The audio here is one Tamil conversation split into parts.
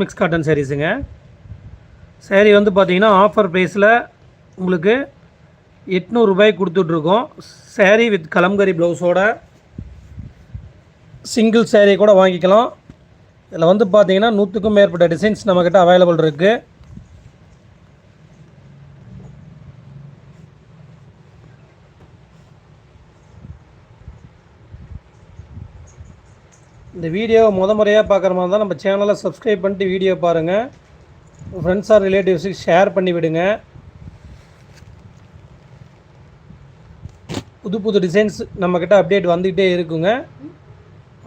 மிக்ஸ் காட்டன் சாரீஸுங்க saree வந்து பார்த்தீங்கன்னா ஆஃபர் ப்ரைஸில் உங்களுக்கு எட்நூறுபாய்க்கு கொடுத்துட்ருக்கோம். Saree வித் கலம்கரி ப்ளவுஸோட சிங்கிள் saree கூட வாங்கிக்கலாம். இதில் வந்து பார்த்திங்கன்னா நூற்றுக்கும் மேற்பட்ட டிசைன்ஸ் நம்மக்கிட்ட அவைலபிள் இருக்குது இந்த வீடியோவை முத முறையாக பார்க்குற மாதிரி இருந்தால் நம்ம சேனலை சப்ஸ்கிரைப் பண்ணிட்டு வீடியோ பாருங்கள் ஃப்ரெண்ட்ஸ் ஆர் ரிலேட்டிவ்ஸுக்கு ஷேர் பண்ணி விடுங்க. புது புது டிசைன்ஸ் நம்மக்கிட்ட அப்டேட் வந்துக்கிட்டே இருக்குங்க.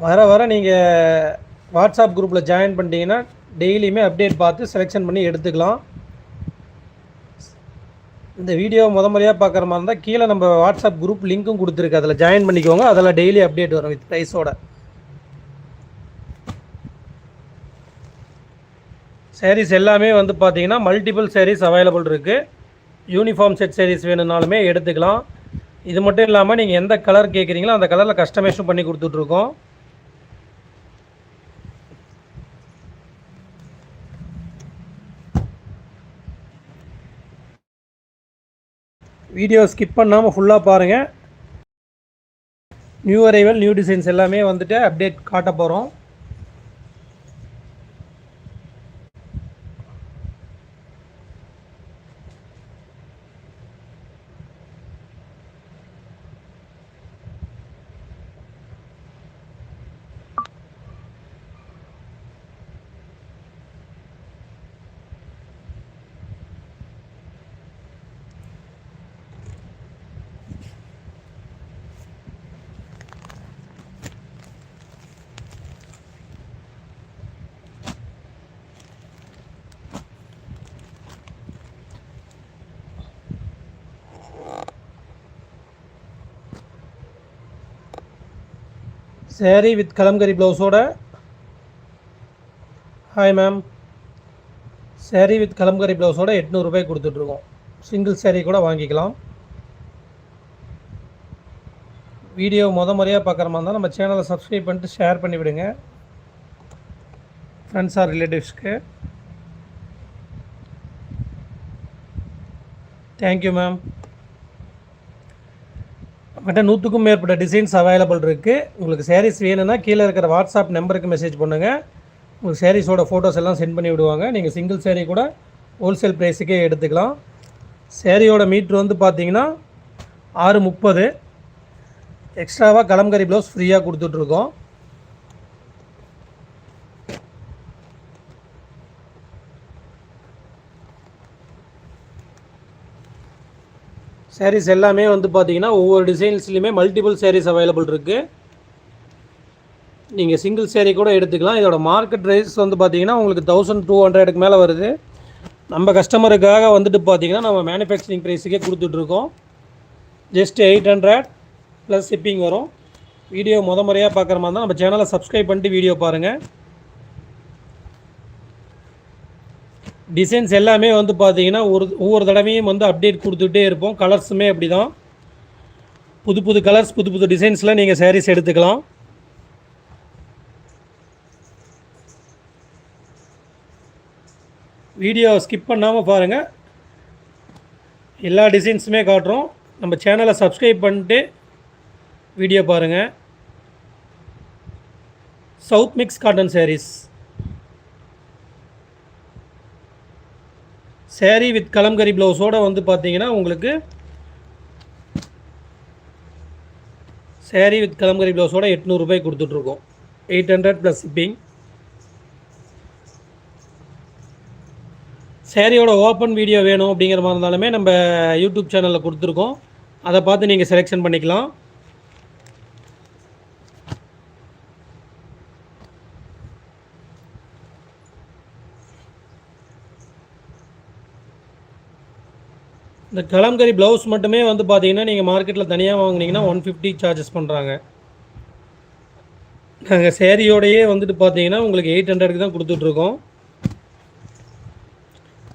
வர வர நீங்கள் வாட்ஸ்அப் குரூப்பில் ஜாயின் பண்ணிட்டீங்கன்னா டெய்லியுமே அப்டேட் பார்த்து செலெக்ஷன் பண்ணி எடுத்துக்கலாம். இந்த வீடியோ முத முறையாக பார்க்குற மாதிரி இருந்தால் கீழே நம்ம வாட்ஸ்அப் குரூப் லிங்க்கும் கொடுத்துருக்கு. அதில் ஜாயின் பண்ணிக்கோங்க. அதில் டெய்லி அப்டேட் வரும் வித் ப்ரைஸோட சேரீஸ் எல்லாமே வந்து பார்த்தீங்கன்னா மல்டிபிள் சேரீஸ் அவைலபிள் இருக்குது யூனிஃபார்ம் செட் சேரீஸ் வேணும்னாலுமே எடுத்துக்கலாம். இது மட்டும் இல்லாமல் நீங்கள் எந்த கலர் கேட்குறீங்களோ அந்த கலரில் கஸ்டமைஸும் பண்ணி கொடுத்துட்ருக்கோம் வீடியோ ஸ்கிப் பண்ணாமல் ஃபுல்லாக பாருங்கள் நியூ அரைவல் நியூ டிசைன்ஸ் எல்லாமே வந்துட்டு அப்டேட் காட்ட போகிறோம் சேரீ வித் கலம்கரி ப்ளவுஸோட hi ma'am saree with kalamkari ப்ளவுஸோட எட்நூறுபாய் கொடுத்துட்ருக்கோம். சிங்கிள் சேரீ கூட வாங்கிக்கலாம். வீடியோ முத முறையாக பார்க்குற மாதிரி இருந்தால் நம்ம சேனலை சப்ஸ்கிரைப் பண்ணிட்டு ஷேர் பண்ணிவிடுங்க ஃப்ரெண்ட்ஸ் ஆர் ரிலேட்டிவ்ஸ்க்கு தேங்க்யூ மேம் நம்மகிட்ட நூற்றுக்கும் மேற்பட்ட டிசைன்ஸ் அவைலபிள் இருக்குது உங்களுக்கு sarees வேணும்னா கீழே இருக்கிற வாட்ஸ்அப் நம்பருக்கு மெசேஜ் பண்ணுங்கள் உங்களுக்கு சாரீஸோட ஃபோட்டோஸ் எல்லாம் சென்ட் பண்ணி விடுவாங்க. நீங்கள் சிங்கிள் சேரீ கூட ஹோல்சேல் ப்ரைஸுக்கே எடுத்துக்கலாம். சேரீயோட மீட்ரு வந்து பார்த்தீங்கன்னா ஆறு முப்பது. எக்ஸ்ட்ராவாக கலம்கரி ப்ளவுஸ் ஃப்ரீயாக கொடுத்துட்ருக்கோம் சாரீஸ் எல்லாமே வந்து பார்த்தீங்கன்னா ஒவ்வொரு டிசைன்ஸ்லையுமே மல்டிபிள் சாரீஸ் அவைலபிள் இருக்குது நீங்கள் சிங்கிள் சேரீ கூட எடுத்துக்கலாம். இதோட மார்க்கெட் ப்ரைஸ் வந்து பார்த்தீங்கன்னா உங்களுக்கு தௌசண்ட் டூ ஹண்ட்ரடுக்கு மேலே வருது. நம்ம கஸ்டமருக்காக வந்துட்டு பார்த்தீங்கன்னா நம்ம மேனுஃபேக்சரிங் ப்ரைஸுக்கே கொடுத்துட்ருக்கோம் just eight hundred plus shipping வரும். வீடியோ முத முறையாக பார்க்குற மாதிரி தான் நம்ம சேனலை சப்ஸ்கிரைப் பண்ணிட்டு வீடியோ பாருங்கள் டிசைன்ஸ் எல்லாமே வந்து பார்த்தீங்கன்னா ஒரு ஒவ்வொரு தடவையும் வந்து அப்டேட் கொடுத்துட்டே இருப்போம். கலர்ஸுமே அப்படி தான் புது புது கலர்ஸ் புது புது டிசைன்ஸில் நீங்கள் சாரீஸ் எடுத்துக்கலாம். வீடியோ ஸ்கிப் பண்ணாமல் பாருங்கள் எல்லா டிசைன்ஸுமே காட்டுறோம். நம்ம சேனலை சப்ஸ்கிரைப் பண்ணிட்டு வீடியோ பாருங்கள் south mix cotton sarees saree with kalamkari ப்ளவுஸோடு வந்து பார்த்தீங்கன்னா உங்களுக்கு சேரீ வித் கலம்கரி ப்ளவுஸோட எட்நூறுபாய் கொடுத்துட்ருக்கோம். எயிட் ஹண்ட்ரட் ப்ளஸ் ஷிப்பிங் சேரீயோட ஓப்பன் வீடியோ வேணும் அப்படிங்கிற மாதிரி இருந்தாலுமே நம்ம யூடியூப் சேனலில் கொடுத்துருக்கோம். அதை பார்த்து நீங்கள் செலெக்ஷன் பண்ணிக்கலாம். இந்த கலம்கரி ப்ளவுஸ் மட்டுமே வந்து பார்த்தீங்கன்னா நீங்கள் மார்க்கெட்டில் தனியாக வாங்குனீங்கன்னா ஒன் ஃபிஃப்டி சார்ஜஸ் பண்ணுறாங்க நாங்கள் சேரீயோடையே வந்துட்டு பார்த்தீங்கன்னா உங்களுக்கு எயிட் ஹண்ட்ரடுக்கு தான் கொடுத்துட்ருக்கோம்.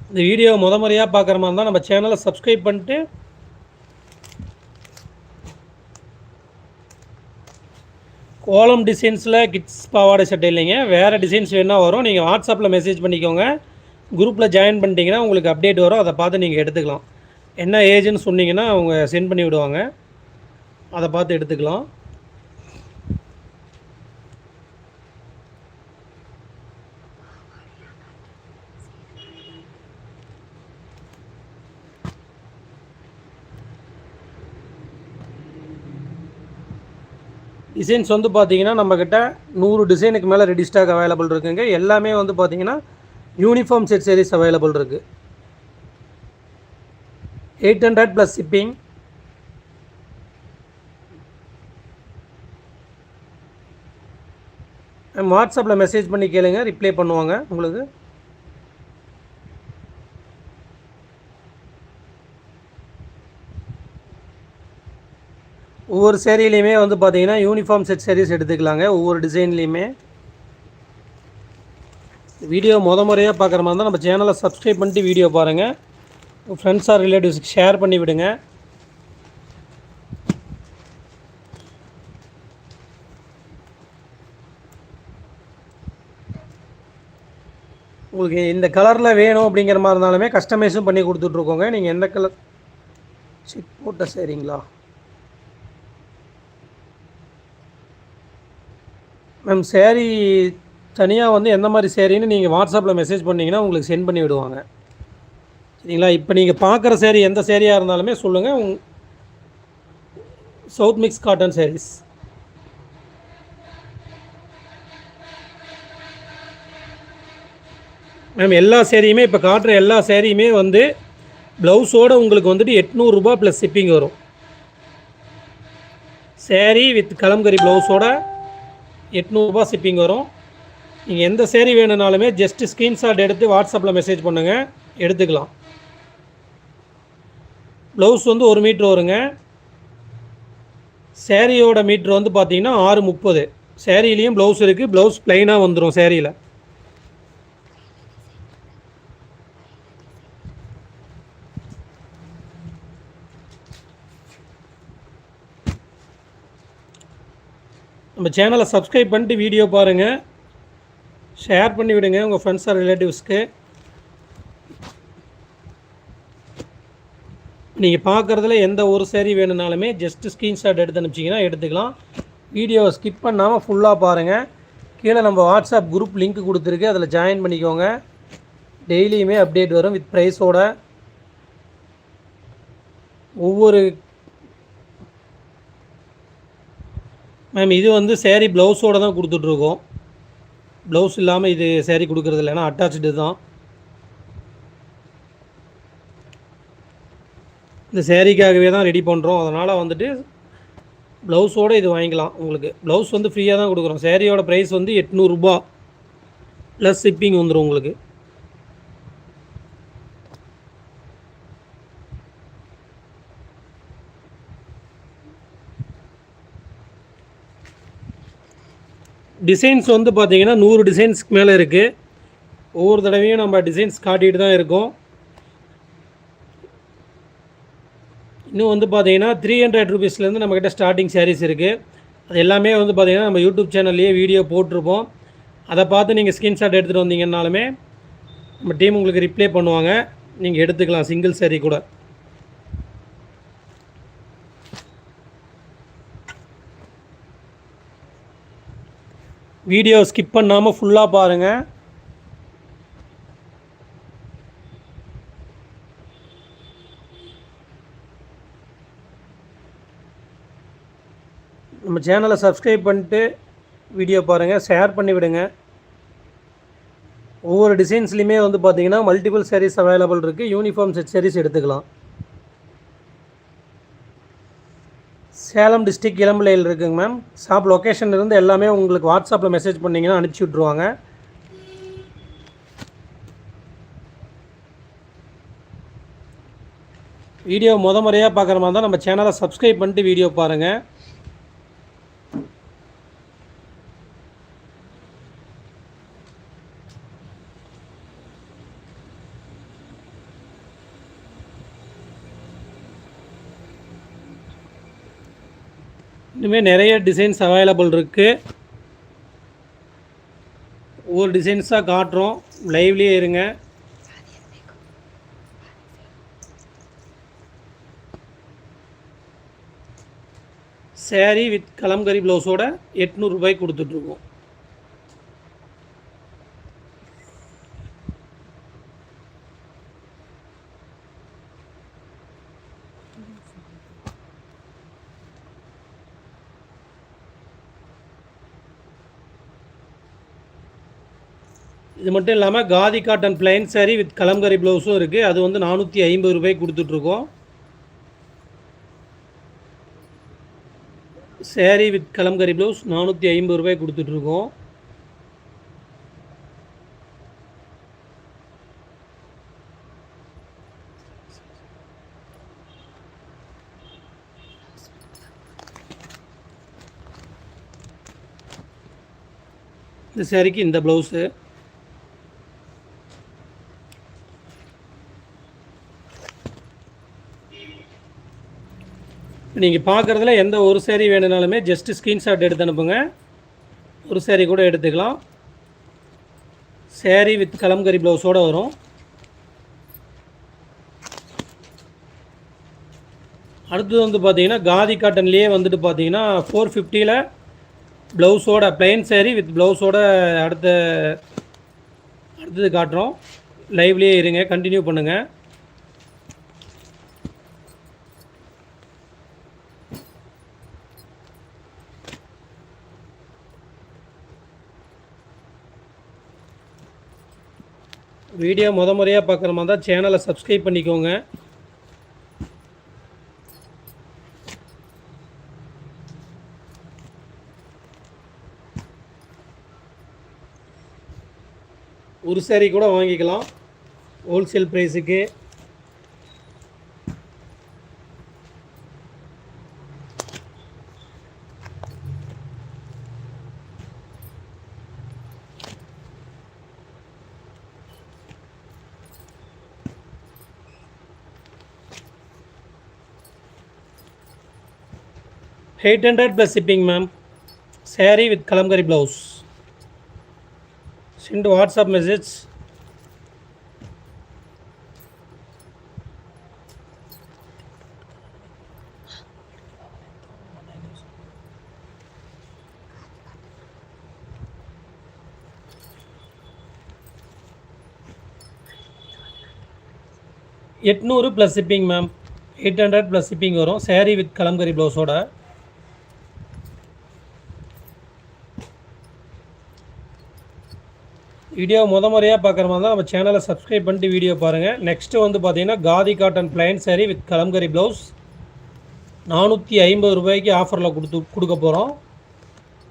இந்த வீடியோ முத முறையாக பார்க்குற மாதிரி இருந்தால் நம்ம சேனலை சப்ஸ்கிரைப் பண்ணிட்டு கோலம் டிசைன்ஸில் கிட்ஸ் பாவாடை சட்டை இல்லைங்க. வேறு டிசைன்ஸ் வேணால் வரும். நீங்கள் வாட்ஸ்அப்பில் மெசேஜ் பண்ணிக்கோங்க. குரூப்பில் ஜாயின் பண்ணிட்டீங்கன்னா உங்களுக்கு அப்டேட் வரும். அதை பார்த்து நீங்கள் எடுத்துக்கலாம். என்ன ஏஜ்னு சொன்னீங்கன்னா அவங்க சென்ட் பண்ணி விடுவாங்க. அதை பார்த்து எடுத்துக்கலாம். டிசைன்ஸ் வந்து பார்த்தீங்கன்னா நம்மக்கிட்ட நூறு டிசைனுக்கு மேலே ரெடி ஸ்டாக் அவைலபிள் இருக்குங்க. எல்லாமே வந்து பார்த்தீங்கன்னா யூனிஃபார்ம் செட் சீரிஸ் அவைலபிள் இருக்குது எயிட் ஹண்ட்ரட் ப்ளஸ் ஷிப்பிங் வாட்ஸ்அப்பில் மெசேஜ் பண்ணி கேளுங்க ரிப்ளை பண்ணுவாங்க உங்களுக்கு. ஒவ்வொரு சேரீலையுமே வந்து பார்த்தீங்கன்னா யூனிஃபார்ம் செட் சேரீஸ் எடுத்துக்கலாங்க ஒவ்வொரு டிசைன்லேயுமே வீடியோ முத முறையாக பார்க்குற மாதிரி இருந்தால் நம்ம சேனலை சப்ஸ்கிரைப் பண்ணிட்டு வீடியோ பாருங்கள் ஃப்ரெண்ட்ஸ் ஆர் ரிலேட்டிவ்ஸ்க்கு ஷேர் பண்ணி விடுங்க. உங்களுக்கு இந்த கலரில் வேணும் அப்படிங்கிற மாதிரி இருந்தாலுமே கஸ்டமைஸும் பண்ணி கொடுத்துட்ருக்கோங்க நீங்கள் எந்த கலர் செக் போட்ட சரிங்களா? மேம் சேரீ தனியாக வந்து எந்த மாதிரி சேரீன்னு நீங்கள் வாட்ஸ்அப்பில் மெசேஜ் பண்ணிங்கன்னா உங்களுக்கு சென்ட் பண்ணி விடுவாங்க. சரிங்களா இப்போ நீங்கள் பார்க்குற சேரீ எந்த சேரீயாக இருந்தாலுமே சொல்லுங்கள் உங் south mix cotton sarees ma'am எல்லா சேரீயுமே இப்போ காட்டுற எல்லா சேரீயுமே வந்து ப்ளவுஸோடு உங்களுக்கு வந்துட்டு எட்நூறுரூபா ப்ளஸ் ஷிப்பிங் வரும். சேரீ வித் கலம்கரி ப்ளவுஸோட எட்நூறுபா ஷிப்பிங் வரும். நீங்கள் எந்த சேரீ வேணும்னாலுமே ஜஸ்ட் ஸ்க்ரீன்ஷாட் எடுத்து வாட்ஸ்அப்பில் மெசேஜ் பண்ணுங்கள் எடுத்துக்கலாம். ப்ளவுஸ் வந்து ஒரு மீட்ரு வருங்க. சேரீயோட மீட்ரு வந்து பார்த்தீங்கன்னா ஆறு முப்பது. சேரீலேயும் ப்ளவுஸ் இருக்குது ப்ளவுஸ் ப்ளைனாக வந்துடும் சேரீயில் நம்ம சேனலை சப்ஸ்கிரைப் பண்ணிட்டு வீடியோ பாருங்கள் ஷேர் பண்ணி விடுங்க உங்கள் ஃப்ரெண்ட்ஸ் ஆர் ரிலேட்டிவ்ஸ்க்கு நீங்கள் பார்க்குறதுல எந்த ஒரு சேரீ வேணும்னாலுமே ஜஸ்ட் ஸ்க்ரீன்ஷாட் எடுத்து அனுப்பிச்சிங்கன்னா எடுத்துக்கலாம். வீடியோவை ஸ்கிப் பண்ணாமல் ஃபுல்லாக பாருங்கள் கீழே நம்ம வாட்ஸ்அப் குரூப் லிங்க் கொடுத்துருக்கு. அதில் ஜாயின் பண்ணிக்கோங்க. டெய்லியுமே அப்டேட் வரும் வித் ப்ரைஸோட ஒவ்வொரு மேம் இது வந்து சேரீ ப்ளவுஸோடு தான் கொடுத்துட்ருக்கோம் ப்ளவுஸ் இல்லாமல் இது சேரீ கொடுக்குறது இல்லைன்னா அட்டாச்சு தான். இந்த சேரீக்காகவே தான் ரெடி பண்ணுறோம் அதனால் வந்துட்டு ப்ளவுஸோடு இது வாங்கிக்கலாம் உங்களுக்கு. ப்ளவுஸ் வந்து ஃப்ரீயாக தான் கொடுக்குறோம். சேரீயோட ப்ரைஸ் வந்து எட்நூறுரூபா ப்ளஸ் ஷிப்பிங் வந்துடும் உங்களுக்கு. டிசைன்ஸ் வந்து பார்த்தீங்கன்னா நூறு டிசைன்ஸ்க்கு மேலே இருக்குது ஒவ்வொரு தடவையும் நம்ம டிசைன்ஸ் காட்டிகிட்டு தான் இருக்கோம். இன்னும் வந்து பார்த்தீங்கன்னா த்ரீ ஹண்ட்ரட் ருபீஸ்லேருந்து நம்மக்கிட்ட ஸ்டார்டிங் சாரீஸ் இருக்குது அது எல்லாமே வந்து பார்த்திங்கன்னா நம்ம யூடியூப் சேனல்லையே வீடியோ போட்டிருப்போம். அதை பார்த்து நீங்கள் ஸ்க்ரீன்ஷாட் எடுத்துகிட்டு வந்தீங்கன்னாலுமே நம்ம டீம் உங்களுக்கு ரிப்ளை பண்ணுவாங்க. நீங்கள் எடுத்துக்கலாம் சிங்கிள் சேரீ கூட. வீடியோ ஸ்கிப் பண்ணாமல் ஃபுல்லாக பாருங்கள் நம்ம சேனலை சப்ஸ்கிரைப் பண்ணிட்டு வீடியோ பாருங்கள் ஷேர் பண்ணி விடுங்க. ஒவ்வொரு டிசைன்ஸ்லையுமே வந்து பார்த்தீங்கன்னா மல்டிபிள் சேரீஸ் அவைலபிள் இருக்குது யூனிஃபார்ம் செட் எடுத்துக்கலாம். சேலம் டிஸ்ட்ரிக் இளம்பிள்ளையில் இருக்குங்க மேம் ஷாப் லொக்கேஷன் இருந்து எல்லாமே உங்களுக்கு வாட்ஸ்அப்பில் மெசேஜ் பண்ணிங்கன்னா அனுப்பிச்சி விட்ருவாங்க வீடியோ முத முறையாக பார்க்குற மாதிரி தான் நம்ம சேனலை சப்ஸ்கிரைப் பண்ணிட்டு வீடியோ பாருங்கள் இனிமேல் நிறைய டிசைன்ஸ் அவைலபிள் இருக்குது ஒவ்வொரு டிசைன்ஸாக காட்டுறோம். லைவ்லேயே இருங்க. சேரீ வித் கலம்கரி ப்ளவுஸோட எட்நூறுபாய்க்கு கொடுத்துட்ருக்கோம் இது மட்டும் இல்லாமல் khadi cotton plain saree with kalamkari ப்ளவுஸும் இருக்குது அது வந்து நானூற்றி ஐம்பது ரூபாய் கொடுத்துட்ருக்கோம். சேரீ வித் கலம்கரி ப்ளவுஸ் நானூற்றி ஐம்பது ரூபாய் கொடுத்துட்ருக்கோம். இந்த சேரீக்கு இந்த ப்ளவுஸு நீங்கள் பார்க்குறதுல எந்த ஒரு சேரீ வேணுனாலுமே ஜஸ்ட்டு ஸ்க்ரீன்ஷாட் எடுத்து அனுப்புங்க. ஒரு சேரீ கூட எடுத்துக்கலாம். சேரீ வித் கலம்கரி ப்ளவுஸோடு வரும். அடுத்தது வந்து பார்த்தீங்கன்னா காதி காட்டன்லேயே வந்துட்டு பார்த்தீங்கன்னா ஃபோர் ஃபிஃப்டியில் ப்ளவுஸோட பிளைன் சேரீ வித் ப்ளவுஸோட அடுத்த அடுத்தது காட்டுறோம். லைவ்லேயே இருங்க கண்டினியூ பண்ணுங்கள் வீடியோ முத முறையாக பார்க்குற மாதிரி தான் சேனலை சப்ஸ்கிரைப் பண்ணிக்கோங்க. ஒரு சேரீ கூட வாங்கிக்கலாம். Wholesale ப்ரைஸுக்கு eight hundred plus shipping ma'am saree with kalamkari blouse send WhatsApp message எட்நூறு plus shipping ma'am eight hundred plus shipping வரும். Saree வித் கலம்கரி ப்ளவுஸோட வீடியோ முத முறையாக பார்க்குற மாதிரி தான் நம்ம சேனலை சப்ஸ்கிரைப் பண்ணிட்டு வீடியோ பாருங்கள் நெக்ஸ்ட்டு வந்து பார்த்தீங்கன்னா khadi cotton plain saree with kalamkari blouse நானூற்றி ஐம்பது ரூபாய்க்கு ஆஃபரில் கொடுத்து கொடுக்க போகிறோம்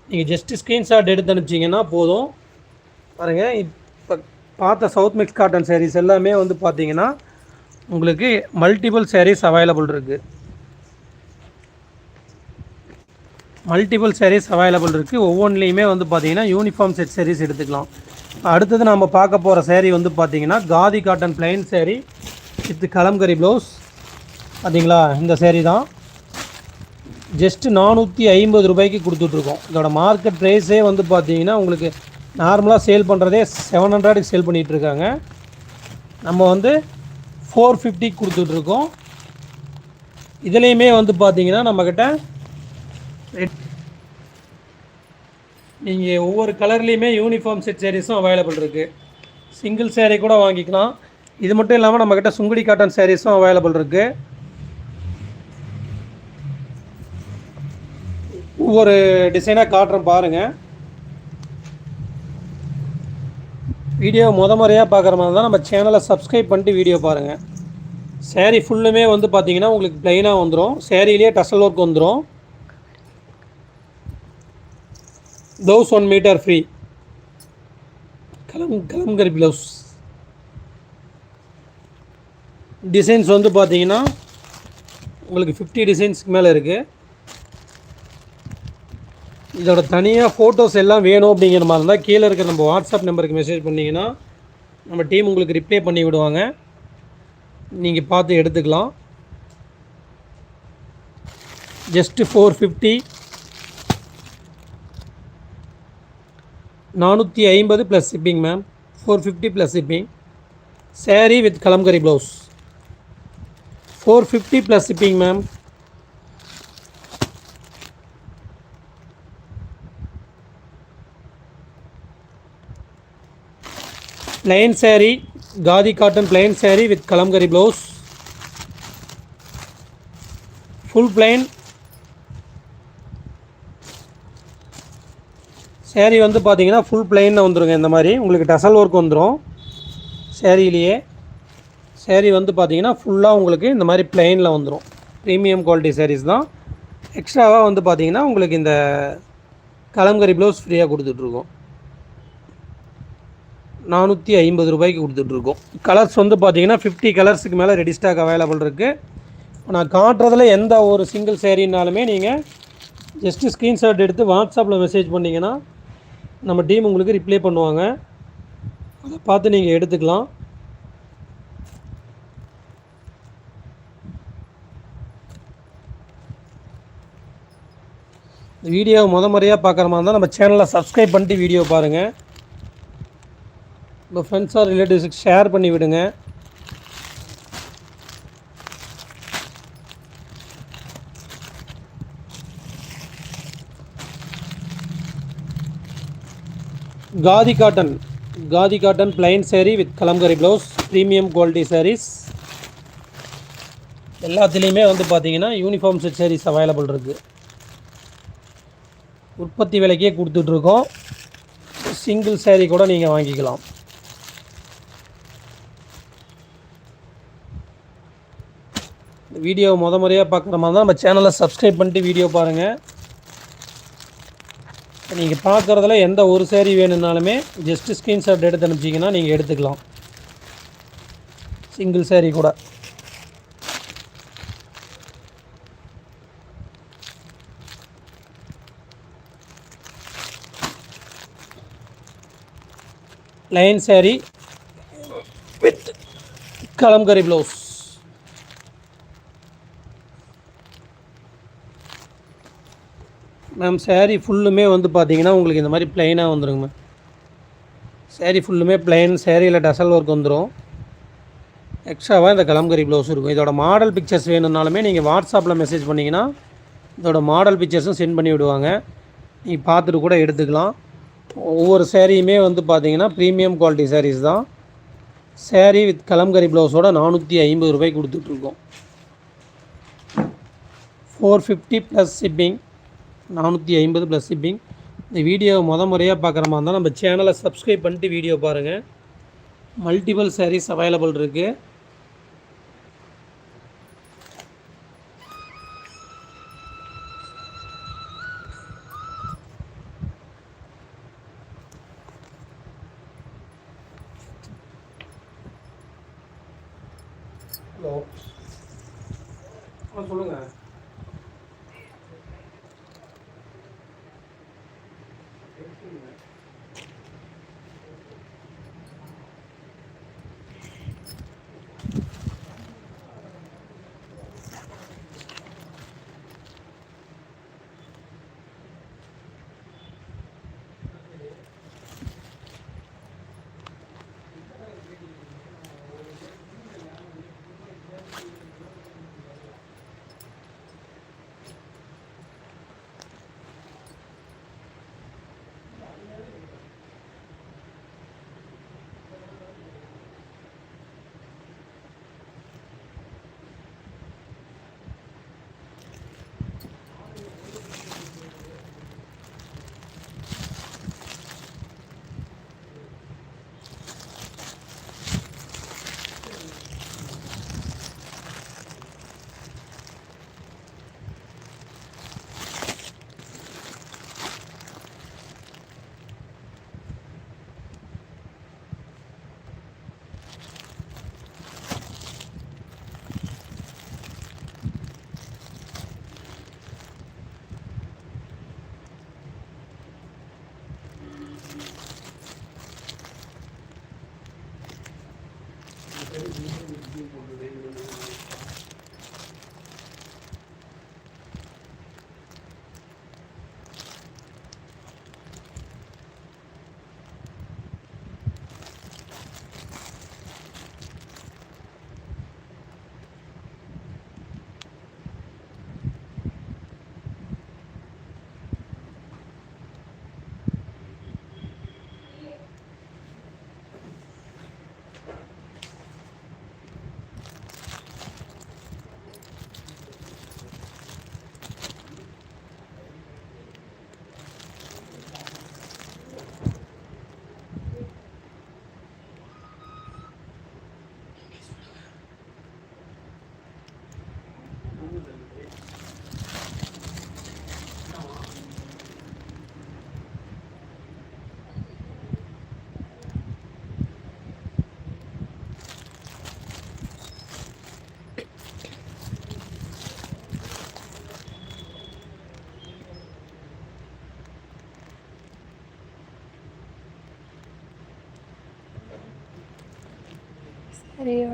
நீங்கள் ஜஸ்ட்டு ஸ்க்ரீன்ஷாட் எடுத்து அனுப்பிச்சிங்கன்னா போதும். பாருங்கள் இப்போ பார்த்த சவுத் மிக்ஸ் காட்டன் சாரீஸ் எல்லாமே வந்து பார்த்தீங்கன்னா உங்களுக்கு மல்டிபிள் சாரீஸ் அவைலபிள் இருக்குது மல்டிபிள் சாரீஸ் அவைலபிள் இருக்குது ஒவ்வொன்றிலையுமே வந்து பார்த்தீங்கன்னா யூனிஃபார்ம் செட் சாரீஸ் எடுத்துக்கலாம். அடுத்தது நம்ம பார்க்க போகிற சேரீ வந்து பார்த்தீங்கன்னா khadi cotton plain saree with kalamkari blouse பார்த்தீங்களா இந்த சேரீ தான். ஜஸ்ட்டு நானூற்றி ஐம்பது ரூபாய்க்கு கொடுத்துட்ருக்கோம் இதோட மார்க்கெட் ப்ரைஸே வந்து பார்த்திங்கன்னா உங்களுக்கு நார்மலாக சேல் பண்ணுறதே செவன் ஹண்ட்ரடுக்கு சேல் பண்ணிகிட்ருக்காங்க நம்ம வந்து ஃபோர் ஃபிஃப்டிக்கு கொடுத்துட்ருக்கோம் இதுலேயுமே வந்து பார்த்திங்கன்னா நம்மக்கிட்ட நீங்கள் ஒவ்வொரு கலர்லேயுமே யூனிஃபார்ம் செட் சேரீஸும் அவைலபிள் இருக்குது சிங்கிள் சேரீ கூட வாங்கிக்கலாம். இது மட்டும் இல்லாமல் நம்மக்கிட்ட சுங்குடி காட்டன் சேரீஸும் அவைலபிள் இருக்குது ஒவ்வொரு டிசைனாக காட்டுறேன் பாருங்கள் வீடியோ முத முறையாக பார்க்குற மாதிரி தான் நம்ம சேனலை சப்ஸ்கிரைப் பண்ணிட்டு வீடியோ பாருங்கள் சேரீ ஃபுல்லுமே வந்து பார்த்திங்கன்னா உங்களுக்கு ப்ளைனாக வந்துடும் சேரீலேயே டசல் ஒர்க் வந்துடும் blouse one metre free kalam kalamkari blouse designs வந்து பார்த்தீங்கன்னா உங்களுக்கு ஃபிஃப்டி டிசைன்ஸ்க்கு மேலே இருக்குது இதோட தனியாக ஃபோட்டோஸ் எல்லாம் வேணும் அப்படிங்கிற மாதிரி இருந்தால் கீழே இருக்கிற நம்ம வாட்ஸ்அப் நம்பருக்கு மெசேஜ் பண்ணிங்கன்னா நம்ம டீம் உங்களுக்கு ரிப்ளை பண்ணி விடுவாங்க. நீங்கள் பார்த்து எடுத்துக்கலாம். ஜஸ்ட்டு ஃபோர் ஃபிஃப்டி நானூற்றி ஐம்பது plus shipping ma'am four fifty plus shipping saree with kalamkari blouse four fifty plus shipping ma'am plain saree khadi cotton plain saree with kalamkari blouse full plain saree வந்து பார்த்தீங்கன்னா ஃபுல் பிளெயினில் வந்துருங்க இந்த மாதிரி. உங்களுக்கு டசல் ஒர்க் வந்துடும் சேரீலேயே சேரீ வந்து பார்த்தீங்கன்னா ஃபுல்லாக உங்களுக்கு இந்த மாதிரி பிளெயினில் வந்துடும் ப்ரீமியம் குவாலிட்டி சாரீஸ் தான். எக்ஸ்ட்ராவாக வந்து பார்த்தீங்கன்னா உங்களுக்கு இந்த கலம்கரி ப்ளவுஸ் ஃப்ரீயாக கொடுத்துட்ருக்கோம். நானூற்றி ஐம்பது ரூபாய்க்கு கொடுத்துட்ருக்கோம். கலர்ஸ் வந்து பார்த்தீங்கன்னா ஃபிஃப்டி கலர்ஸுக்கு மேலே ரெடி ஸ்டாக் அவைலபிள் இருக்குது நான் காட்டுறதுல எந்த ஒரு சிங்கிள் சேரீனாலுமே நீங்கள் ஜஸ்ட்டு ஸ்க்ரீன்ஷாட் எடுத்து வாட்ஸ்அப்பில் மெசேஜ் பண்ணிங்கன்னா நம்ம டீம் உங்களுக்கு ரிப்ளை பண்ணுவாங்க. அதை பார்த்து நீங்கள் எடுத்துக்கலாம். இந்த வீடியோ முத முறையாக பார்க்குற மாதிரி இருந்தால் நம்ம சேனலை சப்ஸ்கிரைப் பண்ணிட்டு வீடியோ பாருங்கள் உங்கள் ஃப்ரெண்ட்ஸ் ஆர் ரிலேட்டிவ்ஸுக்கு ஷேர் பண்ணி விடுங்க. Khadi cotton khadi cotton plain saree with kalamkari blouse premium quality sarees எல்லாத்துலேயுமே வந்து பார்த்தீங்கன்னா யூனிஃபார்ம் செட் சாரீஸ் அவைலபிள் இருக்குது உற்பத்தி விலைக்கே கொடுத்துட்ருக்கோம். சிங்கிள் சேரீ கூட நீங்கள் வாங்கிக்கலாம். வீடியோ முத முறையாக பார்க்குற மாதிரி தான் நம்ம சேனலை சப்ஸ்கிரைப் பண்ணிட்டு வீடியோ பாருங்கள் நீங்கள் பார்க்குறதுல எந்த ஒரு சேரீ வேணும்னாலுமே ஜஸ்ட்டு ஸ்க்ரீன்ஷாட் எடுத்து அனுப்பிச்சிங்கன்னா நீங்கள் எடுத்துக்கலாம். சிங்கிள் சேரீ கூட. Plain saree with kalamkari blouse ma'am saree ஃபுல்லுமே வந்து பார்த்தீங்கன்னா உங்களுக்கு இந்த மாதிரி ப்ளைனாக வந்துடுங்க மேம் சேரீ ஃபுல்லுமே ப்ளைன் சேரீயில் டசல் ஒர்க் வந்துடும் எக்ஸ்ட்ராவாக இந்த கலம்கரி ப்ளவுஸ் இருக்கும். இதோட மாடல் பிக்சர்ஸ் வேணும்னாலுமே நீங்கள் வாட்ஸ்அப்பில் மெசேஜ் பண்ணிங்கன்னா இதோட மாடல் பிக்சர்ஸும் சென்ட் பண்ணி விடுவாங்க. நீங்கள் பார்த்துட்டு கூட எடுத்துக்கலாம். ஒவ்வொரு சேரீயுமே வந்து பார்த்தீங்கன்னா ப்ரீமியம் குவாலிட்டி சாரீஸ் தான். சேரீ வித் கலம்கரி ப்ளவுஸோட நானூற்றி ஐம்பது ரூபாய்க்கு கொடுத்துட்ருக்கோம் ஃபோர் ஃபிஃப்டி ப்ளஸ் ஷிப்பிங் நானூற்றி ஐம்பது ப்ளஸ் ஷிப்பிங் இந்த வீடியோ முத முறையாக பார்க்குற மாதிரி இருந்தால் நம்ம சேனலை சப்ஸ்கிரைப் பண்ணிட்டு வீடியோ பாருங்கள் மல்டிபிள் சாரீஸ் அவைலபிள் இருக்குது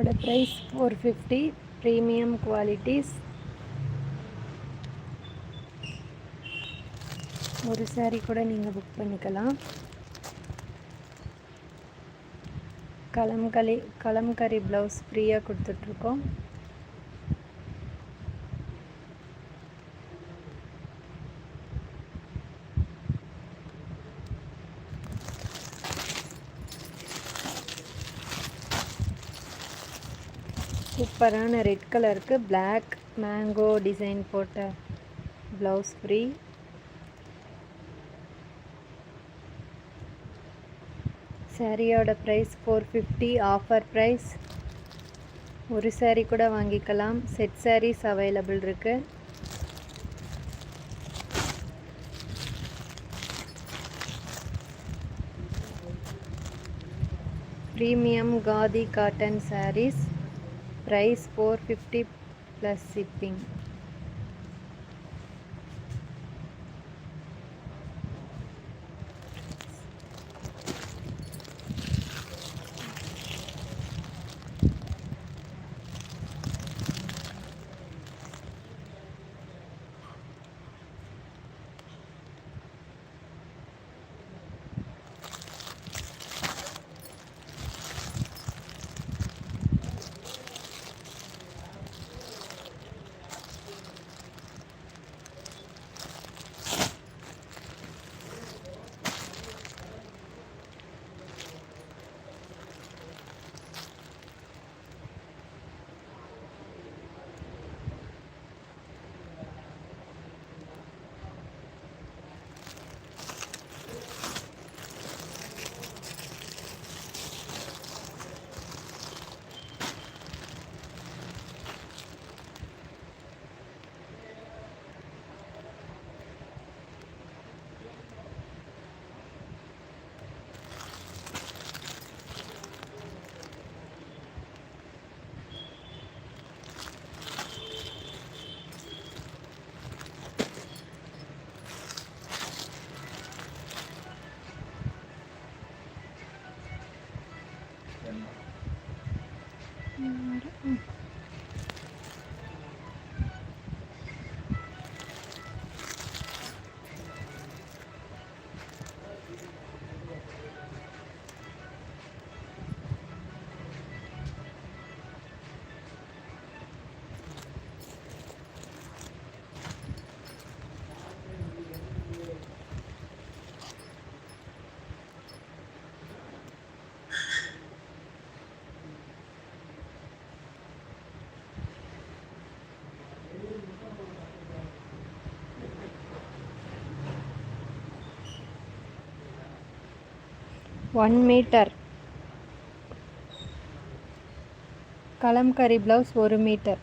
இதோட price four fifty premium qualities ஒரு சாரீ கூட நீங்கள் புக் பண்ணிக்கலாம். கலம்கலி கலம்கரி ப்ளவுஸ் ஃப்ரீயாக கொடுத்துட்ருக்கோம் சூப்பரான ரெட் கலருக்கு பிளாக் மேங்கோ டிசைன் போட்ட ப்ளவுஸ் ஃப்ரீ சாரியோட price four fifty offer price ஒரு சாரீ கூட வாங்கிக்கலாம். செட் சாரீஸ் அவைலபிள் இருக்குது premium khadi cotton sarees price four fifty plus shipping one metre kalamkari blouse ஒரு மீட்டர்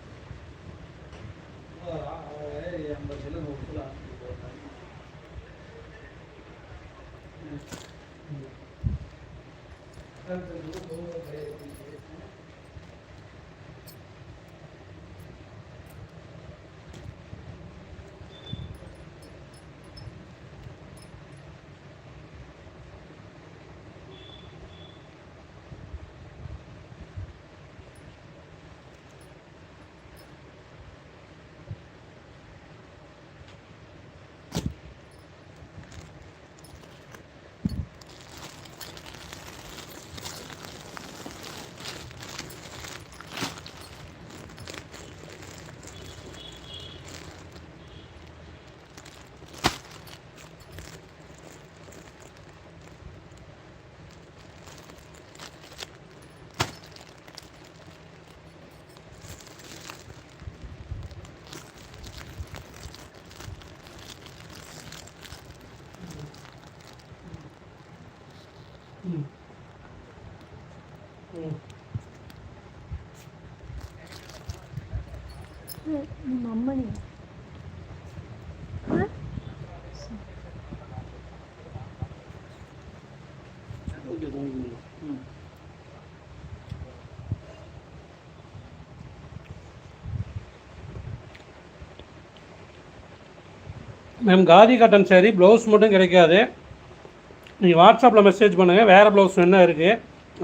ನಿಮ್ಮ ಅಮ್ಮನೇ ಹಾಂ ஓகே தேங்க்யூ ம் ma'am khadi cotton saree blouse மட்டும் கிடைக்காது நீங்கள் வாட்ஸ்அப்பில் மெசேஜ் பண்ணுங்கள் வேறு ப்ளவுஸ் என்ன இருக்குது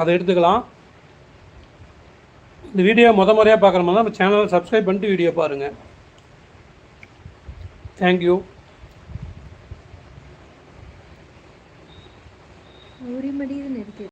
அதை எடுத்துக்கலாம். இந்த வீடியோ முத முறையாக பார்க்குற மாதிரி நம்ம சேனலை சப்ஸ்கிரைப் பண்ணிட்டு வீடியோ பாருங்கள் தேங்க்யூ